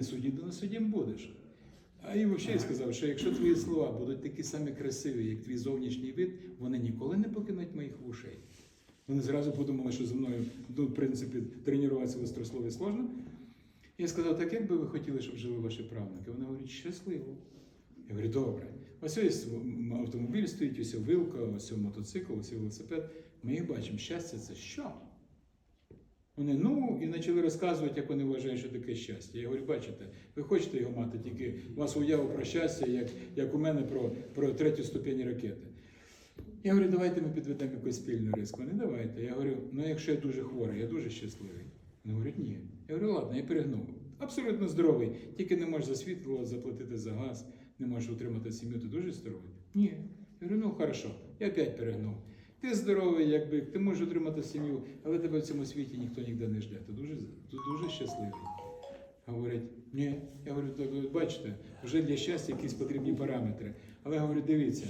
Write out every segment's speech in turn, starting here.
не судім, не судім будеш. А і взагалі сказав, що якщо твої слова будуть такі самі красиві, як твій зовнішній вид, вони ніколи не покинуть моїх вушей. Вони зразу подумали, що зі мною, ну, в принципі, тренуватися в острослові сложно. Я сказав, так як би ви хотіли, щоб жили ваші правнуки? Вони говорять, щасливо. Я говорю, добре. Ось ось автомобіль стоїть, ось вилка, ось мотоцикл, ось велосипед. Ми їх бачимо. Щастя це що? Вони ну і почали розказувати, як вони вважають, що таке щастя. Я говорю, бачите, ви хочете його мати, тільки у вас уява про щастя, як, як у мене про, про третю ступінь ракети. Я говорю, давайте ми підведемо якусь спільну риску. Не давайте. Я говорю, ну якщо я дуже хворий, я дуже щасливий. Вони говорять, ні. Я говорю, ладно, я перегнув. Абсолютно здоровий, тільки не можеш за світло заплатити за газ, не можеш утримати сім'ю, ти дуже здоровий? Ні. Я говорю, ну хорошо, я опять перегнув. Ти здоровий, якби ти можеш утримати сім'ю, але тебе в цьому світі ніхто ніде не жде. Ти дуже, ти дуже щасливий. Говорять, ні. Я говорю, так бачите, вже для щастя якісь потрібні параметри. Але я говорю, дивіться.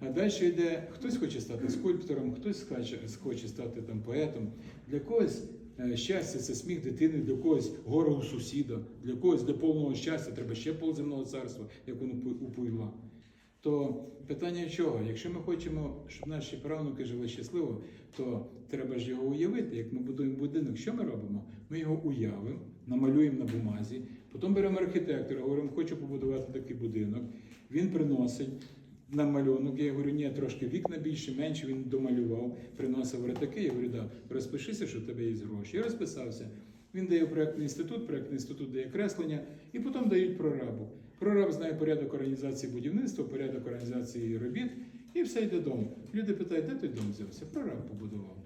А далі йде, хтось хоче стати скульптором, хтось хоче, стати там поетом. Для когось е, щастя це сміх дитини, для когось гора у сусіда, для когось для повного щастя треба ще полземного царства, як воно у. То питання чого? Якщо ми хочемо, щоб наші правнуки жили щасливо, то треба ж його уявити. Як ми будуємо будинок, що ми робимо? Ми його уявимо, намалюємо на бумазі, потім беремо архітектора, говоримо, хочу побудувати такий будинок. Він приносить на малюнок. Я говорю, ні, трошки вікна більше, менше. Він домалював, приносив ретаки. Я говорю, да, розпишися, що в тебе є гроші. Я розписався. Він дає проєктний інститут, проєктний інститут дає креслення, і потім дають прорабу. Прораб знає порядок організації будівництва, порядок організації робіт, і все йде дому. Люди питають, де той дом взявся? Прораб побудував.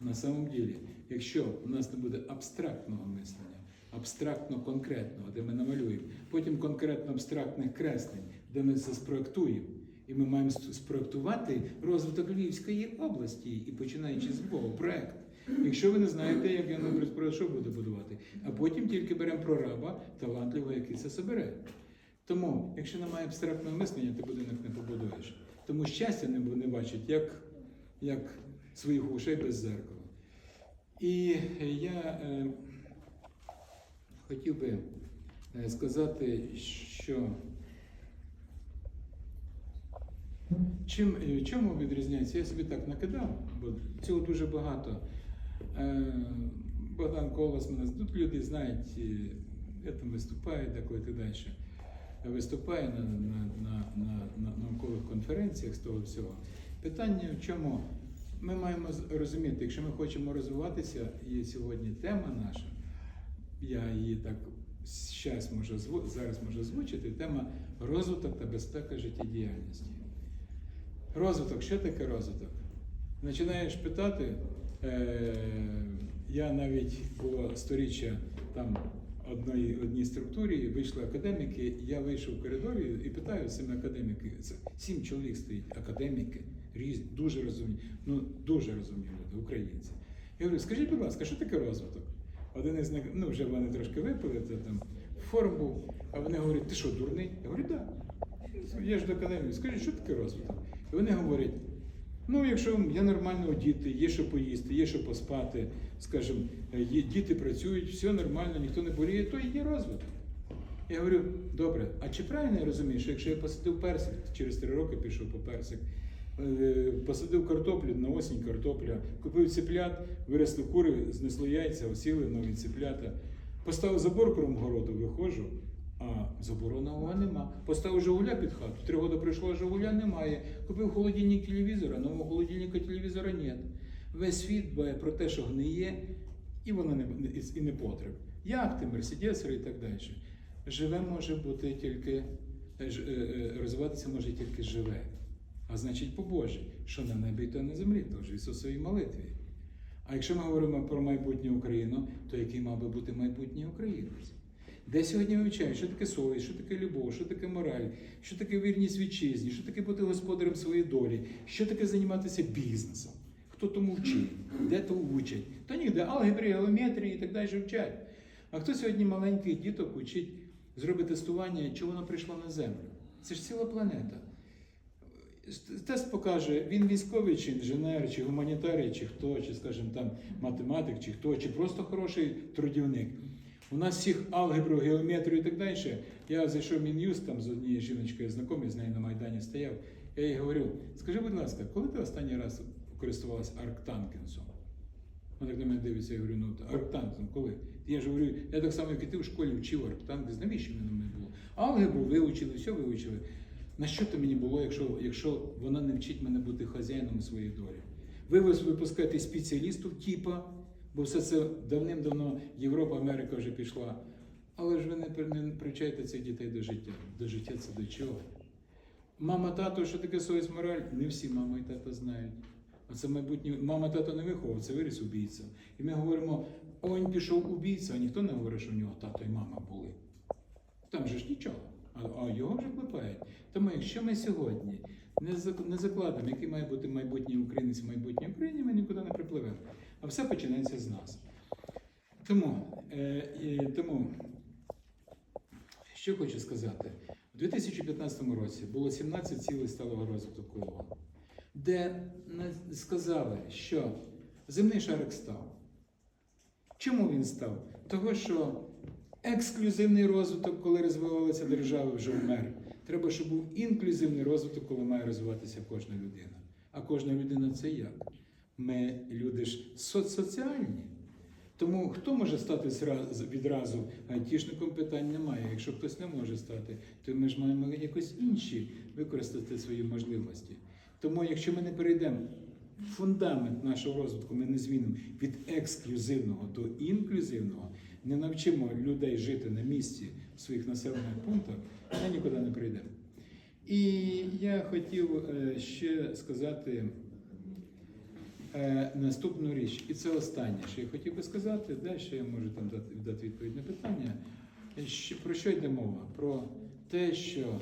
На самом ділі, якщо у нас не буде абстрактного мислення, абстрактно конкретного, де ми намалюємо, потім конкретно абстрактних креслень, де ми це спроектуємо. І ми маємо спроектувати розвиток Львівської області і починаючи з Львова, проект. Якщо ви не знаєте, як я наприклад, що буде будувати, а потім тільки беремо прораба, талантливого, який це собере. Тому, якщо немає абстрактного мислення, ти будинок не побудуєш. Тому щастя не, не бачить, як, як своїх ушей без зеркала. І я е, хотів би е, сказати, що чим, е, чому відрізняється? Я собі так накидав, бо цього дуже багато. Е, Богдан Колос мене тут люди знають, е, я там виступаю деколи і далі. Виступає на, на, на, на, на наукових конференціях з того всього. Питання в чому? Ми маємо розуміти, якщо ми хочемо розвиватися, і сьогодні тема наша, я її так щас можу, зараз можу озвучити, тема розвиток та безпека життєдіяльності. Розвиток, що таке розвиток? Починаєш питати, е, я навіть було сторіччя там одної, одній структурі, вийшли академіки, я вийшов в коридорі і питаю сім академіки, сім чоловік стоїть, академіки, різні, дуже розумні, ну дуже розумні люди, українці. Я говорю, скажіть, будь ласка, що таке розвиток? Один із них, ну вже вони трошки випили, це там форум був, а вони говорять, ти що, дурний? Я говорю, так. Да. Я ж до академії, скажіть, що таке розвиток? І вони говорять, ну якщо є нормально діти, є що поїсти, є що поспати, скажімо, діти працюють, все нормально, ніхто не боліє, то і є розвиток. Я говорю, добре, а чи правильно я розумію, що якщо я посадив персик, через три роки пішов по персик, е, посадив картоплю на осінь картопля, купив ціплят, виросли кури, знесли яйця, осіли нові ціплята, поставив забор кром городу, виходжу, а забору нового нема. Поставив Жигуля під хату, три роки пройшло, а Жигуля немає. Купив холодильник телевізора, нового холодильника телевізора нет. Весь світ дбає про те, що гниє, і воно не, і- не потріб. Яхти, мерседесери і так далі. Живе може бути тільки, е, е, е, розвиватися може тільки живе. А значить по Божі, що на небі, то на землі, то ж Ісусовій молитві. А якщо ми говоримо про майбутню Україну, то який мав би бути майбутній українець? Де сьогодні вивчають, що таке совість, що таке любов, що таке мораль, що таке вірність вітчизні, що таке бути господарем своєї долі, що таке займатися бізнесом? Хто тому вчить, де то учать? То ніде алгебрі, геометрії і так далі вчать. А хто сьогодні маленький діток учить зробити тестування, чи воно прийшло на землю? Це ж ціла планета. Тест покаже, він військовий, чи інженер, чи гуманітарій, чи хто, чи, скажімо, там математик, чи хто, чи просто хороший трудівник. У нас всіх алгебру, геометрію і так далі. Я зайшов в Мін'юст, там з однією жіночкою знайомий, з нею на Майдані стояв. Я їй говорю, скажи, будь ласка, коли ти останній раз користувалась арктанкінсом? Вона так на мене дивиться, я говорю, ну арктанкінсом, коли? Я ж говорю, я так само, як і ти в школі вчив арктанкінс, навіщо мені не було? Алгебру вивчили, все вивчили. На що то мені було, якщо, якщо вона не вчить мене бути хазяїном своєї долі? Ви випускаєте спеціалістів типа, бо все це давним-давно Європа, Америка вже пішла. Але ж ви не, не привчаєте цих дітей до життя. До життя це до чого? Мама, тато, що таке совість мораль? Не всі мама і тато знають. А це майбутнє мама, тато не виховав, це виріс убійця. І ми говоримо, он пішов убійця, а ніхто не говорить, що в нього тато і мама були. Там же ж нічого, а, його вже клепають. Тому якщо ми сьогодні не, закладемо, який має бути майбутній українець майбутній Україні, ми нікуди не припливемо. А все починається з нас. Тому, е, тому що хочу сказати, у 2015 році було 17 цілей сталого розвитку ООН, де сказали, що земний шарик став. Чому він став? Того, що ексклюзивний розвиток, коли розвивалася держава, вже вмер. Треба, щоб був інклюзивний розвиток, коли має розвиватися кожна людина. А кожна людина це як? Ми люди ж соцсоціальні. Тому хто може стати відразу айтішником, питань немає. Якщо хтось не може стати, то ми ж маємо якось інші використати свої можливості. Тому, якщо ми не перейдемо фундамент нашого розвитку, ми не змінимо від ексклюзивного до інклюзивного, не навчимо людей жити на місці в своїх населених пунктах, ми нікуди не прийдемо. І я хотів е, ще сказати е, наступну річ, і це останнє, що я хотів би сказати, далі я можу там дати, дати відповідь на питання. Що, про що йде мова? Про те, що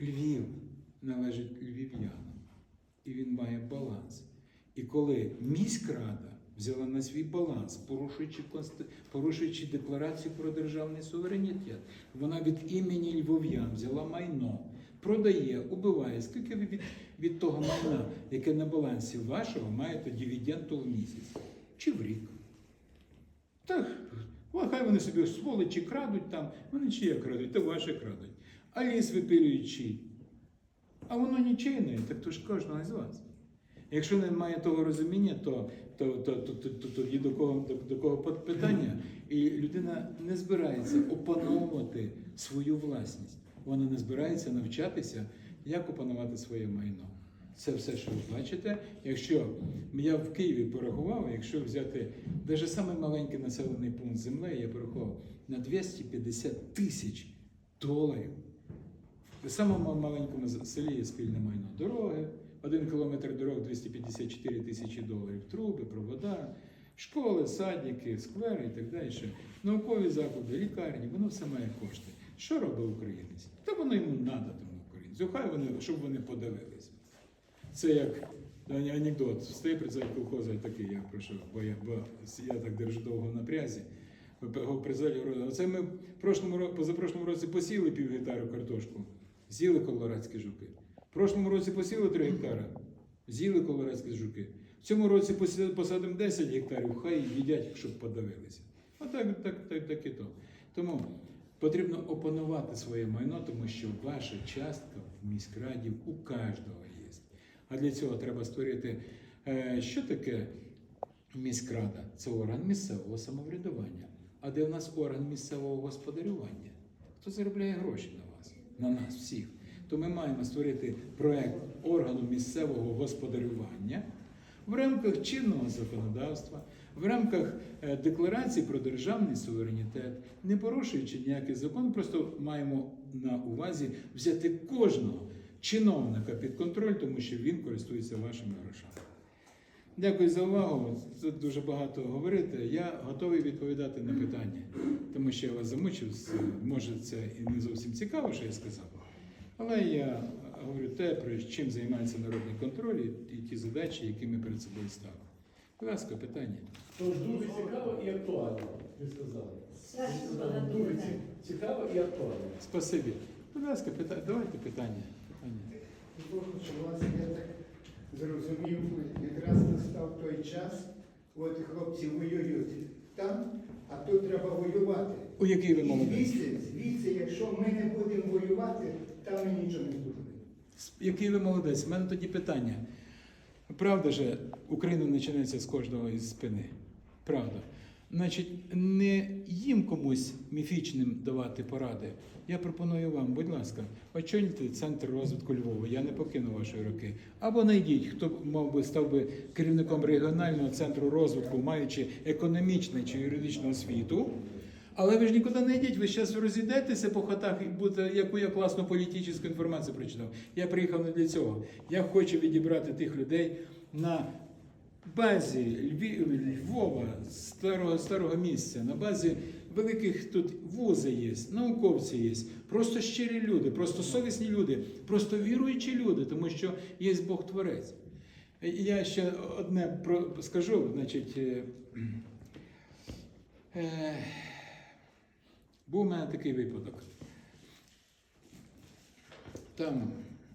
Львів належить львів'янам, і він має баланс. І коли міськрада взяла на свій баланс, порушуючи, порушуючи декларацію про державний суверенітет, вона від імені львов'ян взяла майно, продає, убиває. Скільки ви від, від того майна, яке на балансі вашого, маєте дивіденду в місяць чи в рік? Так, хай вони собі сволочі крадуть там, вони чиє крадуть, то ваше крадуть. А ліс випилюють. А воно нічийне, так то ж кожного з вас. Якщо немає того розуміння, то, то, то, то, то, то тоді до кого, до, до кого питання, і людина не збирається опановувати свою власність. Вона не збирається навчатися, як опанувати своє майно. Це все, що ви бачите. Якщо я в Києві порахував, якщо взяти навіть самий маленький населений пункт землі, я порахував на 250 тисяч доларів. В самому маленькому селі є спільне майно. Дороги, один кілометр дорог 254 тисячі доларів, труби, провода, школи, садики, сквери і так далі. Наукові заклади, лікарні, воно все має кошти. Що робить українець? Та воно йому надо тому. Хай вони, щоб вони подивилися. Це як анекдот. Стає председатель колхоза і такий, я прошу, бо я, бо я так держу довго. Председатель говорить, оце ми в прошлому, ро- позапрошлому році посіли пів гектару картошку, з'їли колорадські жуки. В прошлому році посіли 3 гектари, з'їли колорадські жуки. В цьому році посадимо 10 гектарів, хай їдять, щоб подавилися. А так, так, так, так і то. Тому потрібно опанувати своє майно, тому що ваша частка в міськраді у кожного є. А для цього треба створити, е, що таке міськрада? Це орган місцевого самоврядування. А де в нас орган місцевого господарювання? Хто заробляє гроші на вас, на нас всіх? То ми маємо створити проект органу місцевого господарювання в рамках чинного законодавства, в рамках е, декларації про державний суверенітет, не порушуючи ніякий закон, просто маємо на увазі взяти кожного чиновника під контроль, тому що він користується вашими грошами. Дякую за увагу. Тут дуже багато говорити. Я готовий відповідати на питання, тому що я вас замучив. Може, це і не зовсім цікаво, що я сказав. Але я говорю те, про чим займається народний контроль і- і ті задачі, які ми перед собою ставимо. Будь ласка, питання. Тож дуже цікаво і актуально, ви сказали. Дуже цікаво і актуально. Спасибі. Будь ласка, пита... давайте питання. питання. Що вас я так зрозумів, якраз настав той час, от хлопці воюють там, а тут треба воювати. У який ви І молодець? звідси, звідси, якщо ми не будемо воювати, там ми нічого не зробимо. Який ви молодець? У мене тоді питання. Правда же, Україна починається з кожного із спини. Правда. Значить, не їм комусь міфічним давати поради. Я пропоную вам, будь ласка, очольте центр розвитку Львова. Я не покину вашої руки. Або знайдіть, хто мав би став би керівником регіонального центру розвитку, маючи економічну чи юридичну освіту. Але ви ж нікуди не йдіть, ви зараз розійдетеся по хатах і будете, яку я класну політичну інформацію прочитав. Я приїхав не для цього. Я хочу відібрати тих людей на базі Львів, Львова, старого, старого місця, на базі великих тут вузи є, науковці є, просто щирі люди, просто совісні люди, просто віруючі люди, тому що є Бог Творець. Я ще одне скажу, значить. е, е, був у мене такий випадок. Там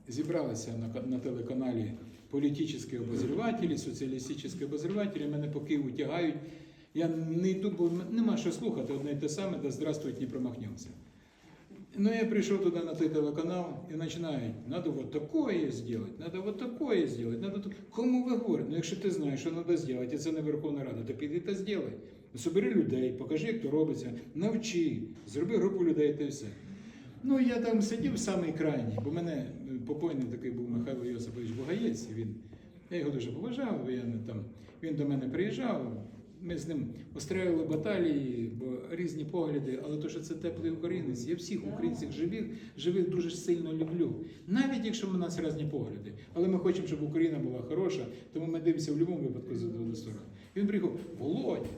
зібралися на, на телеканалі політичні обозрівателі, соціалістичні обозрівателі, мене по Києву тягають. Я не йду, бо нема що слухати, одне й те саме, да здравствуйте, не промахнемося. Ну, я пришел туда на той телеканал и начинают, надо вот такое сделать, надо вот такое сделать, надо... то-». Кому ви говорите? Ну, якщо ти знаєш, що треба зробити, і це не Верховна Рада, то піди та зробай. Собери людей, покажи, як то робиться, навчи, зроби групу людей та все. Ну, я там сидів самий крайній, бо мене е, покойний такий був Михайло Йосипович Бугаєць, він, я його дуже поважав, я не там, він до мене приїжджав, ми з ним устраювали баталії, бо різні погляди, але то, що це теплий українець, я всіх українців живих, живих дуже сильно люблю. Навіть якщо в нас різні погляди. Але ми хочемо, щоб Україна була хороша, тому ми дивимося в будь-якому випадку за двох сторон. Він приїхав, Володя,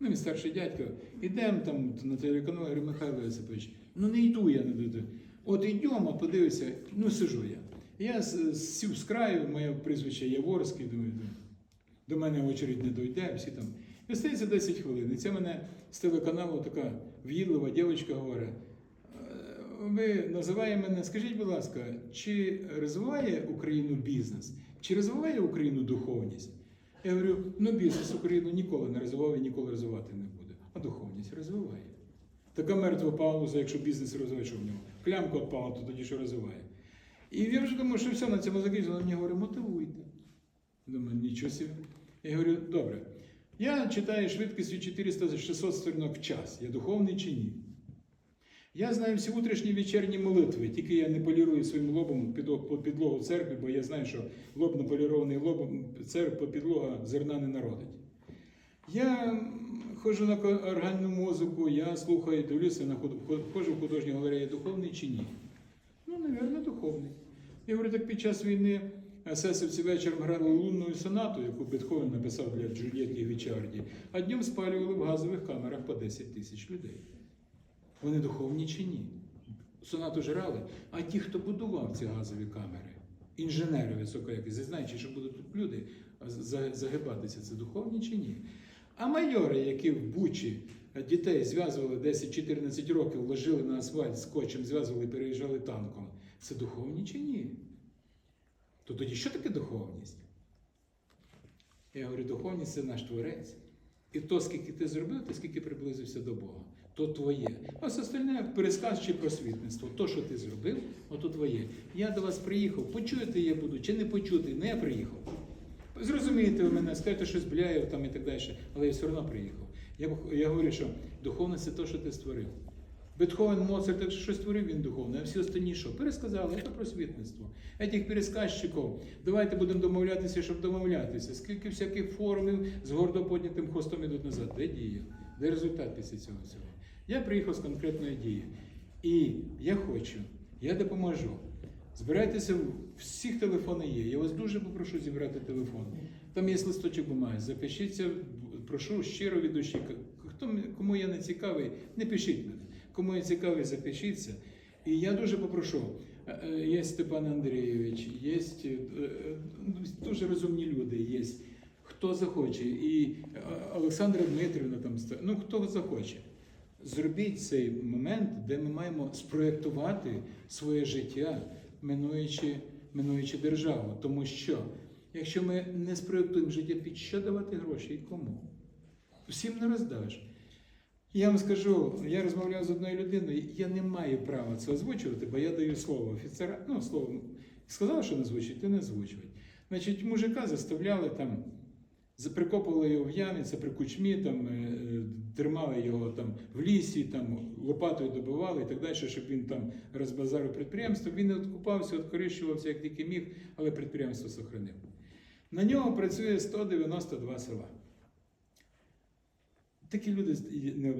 ну він старший дядько, ідемо там на телеканал, я говорю, Михайло Йосипович, ну не йду я, не йду. От йдемо, подивися, ну сижу я. Я сів з краю, моє прізвище Яворський, думаю, до мене очередь не дойде, всі там. І остається 10 хвилин. І це мене з телеканалу така в'їдлива дівчинка говорить. «Е, Ви називає мене, скажіть, будь ласка, чи розвиває Україну бізнес, чи розвиває Україну духовність? Я говорю, ну бізнес Україну ніколи не розвивав і ніколи розвивати не буде. А духовність розвиває. Така мертва пауза, якщо бізнес розвиває, що в нього? Клямка відпала, то тоді що розвиває. І я вже думаю, що все на цьому закінчено. Вона мені говорить, мотивуйте. Думаю, нічого собі. Я говорю, добре. Я читаю швидкістю 400-600 сторінок в час. Я духовний чи ні? Я знаю всі утрішні вечірні молитви, тільки я не полірую своїм лобом по підлогу церкви, бо я знаю, що лобно полірований лобом церква підлога зерна не народить. Я ходжу на органну музику, я слухаю, дивлюся на ходжу в художню галерею, духовний чи ні? Ну, напевно, духовний. Я говорю, так під час війни есесівці вечором грали лунну сонату, яку Бетховен написав для Джульєтті Вічарді, а днем спалювали в газових камерах по 10 тисяч людей. Вони духовні чи ні? Сонату ж грали, а ті, хто будував ці газові камери, інженери високоякісні, знаючи, що будуть тут люди загибатися, це духовні чи ні? А майори, які в Бучі дітей зв'язували 10-14 років, ложили на асфальт скотчем, зв'язували і переїжджали танком, це духовні чи ні? То тоді що таке духовність? Я говорю, духовність це наш творець. І то, скільки ти зробив, ти скільки приблизився до Бога, то твоє. А все остальне пересказ чи просвітництво. То, що ти зробив, ото твоє. Я до вас приїхав, почуєте я буду, чи не почути, не я приїхав. Зрозумієте ви мене, скажете щось бляєв там і так далі, але я все одно приїхав. Я, я говорю, що духовність це те, що ти створив. Бетховен, Моцарт, якщо щось створив, він духовний, а всі останні що? Пересказали, це просвітництво. Этих пересказчиків, давайте будемо домовлятися, щоб домовлятися. Скільки всяких форумів з гордо піднятим хвостом ідуть назад. Де дія? Де результат після цього всього? Я приїхав з конкретної дії. І я хочу, я допоможу. Збирайтеся, всіх телефони є. Я вас дуже попрошу зібрати телефон. Там є листочок бумаги. Запишіться, прошу щиро від душі. Хто, кому я не цікавий, не пишіть мене. Кому я цікавий, запишіться. І я дуже попрошу. е, е, Є Степан Андрійович, є е, дуже розумні люди, є. Хто захоче. І Олександра Дмитрівна там, ну хто захоче. Зробіть цей момент, де ми маємо спроєктувати своє життя, минуючи, минуючи державу. Тому що, якщо ми не спроєктуємо життя, під що давати гроші і кому? Всім не роздаш. Я вам скажу, я розмовляв з одною людиною, я не маю права це озвучувати, бо я даю слово офіцера. Ну, слово сказав, що не звучить, то не звучують. Значить, мужика заставляли там, прикопували його в ямі, це при кучмі, там, е, тримали його там в лісі, там, лопатою добивали і так далі, щоб він там розбазарив підприємство. Він не откупався, откорищувався, як тільки міг, але підприємство сохранив. На нього працює 192 села. Такі люди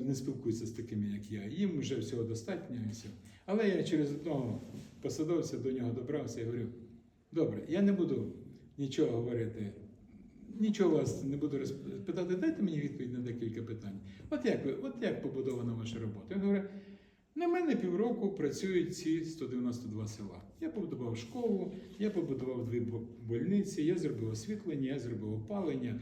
не спілкуються з такими, як я. Їм вже всього достатньо і все. Але я через одного посадовця до нього добрався і говорю: добре, я не буду нічого говорити, нічого вас не буду розпитати. дайте мені відповідь на декілька питань. От як ви, от як побудована ваша робота? Він говорить, на мене півроку працюють ці 192 села. Я побудував школу, я побудував дві больниці, я зробив освітлення, я зробив опалення,